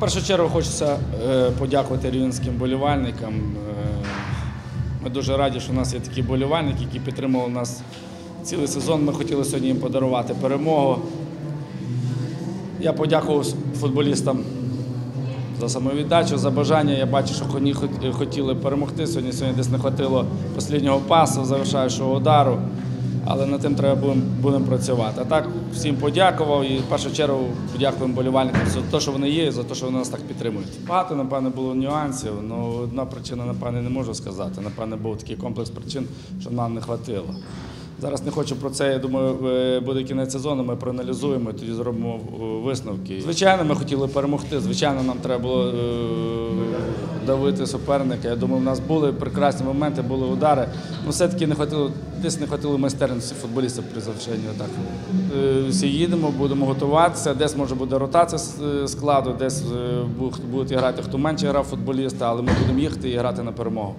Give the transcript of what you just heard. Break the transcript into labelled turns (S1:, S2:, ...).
S1: В першу чергу хочеться е, подякувати рівненським болівальникам. Е, Ми дуже раді, що у нас є такі болівальники, які підтримували нас цілий сезон. Ми хотіли сьогодні їм подарувати перемогу. Я подякував футболістам за самовіддачу, за бажання. Я бачу, що вони хотіли перемогти. Сьогодні сьогодні десь не хватило останнього пасу, завершаючого удару. Але над тим треба будемо будемо працювати. А так всім подякував і в першу чергу подякуємо болівальникам за те, що вони є, за те, що вони нас так підтримують. Багато, напевно, було нюансів. але одна причина, напевно, не можу сказати. Напевно, був такий комплекс причин, що нам не хватило. Зараз не хочу про це. Я думаю, е, буде кінець сезону. Ми проаналізуємо тоді зробимо е, висновки. Звичайно, ми хотіли перемогти. Звичайно, нам треба було е, давити суперника. Я думаю, в нас були прекрасні моменти, були удари. Ну, все-таки не хватило, десь не хватило майстерності футболістів при завершенні атаки. Е, Всі їдемо, будемо готуватися. Десь може буде ротація е, складу, десь е, будуть грати, хто менше грав футболіста, але ми будемо їхати і грати на перемогу.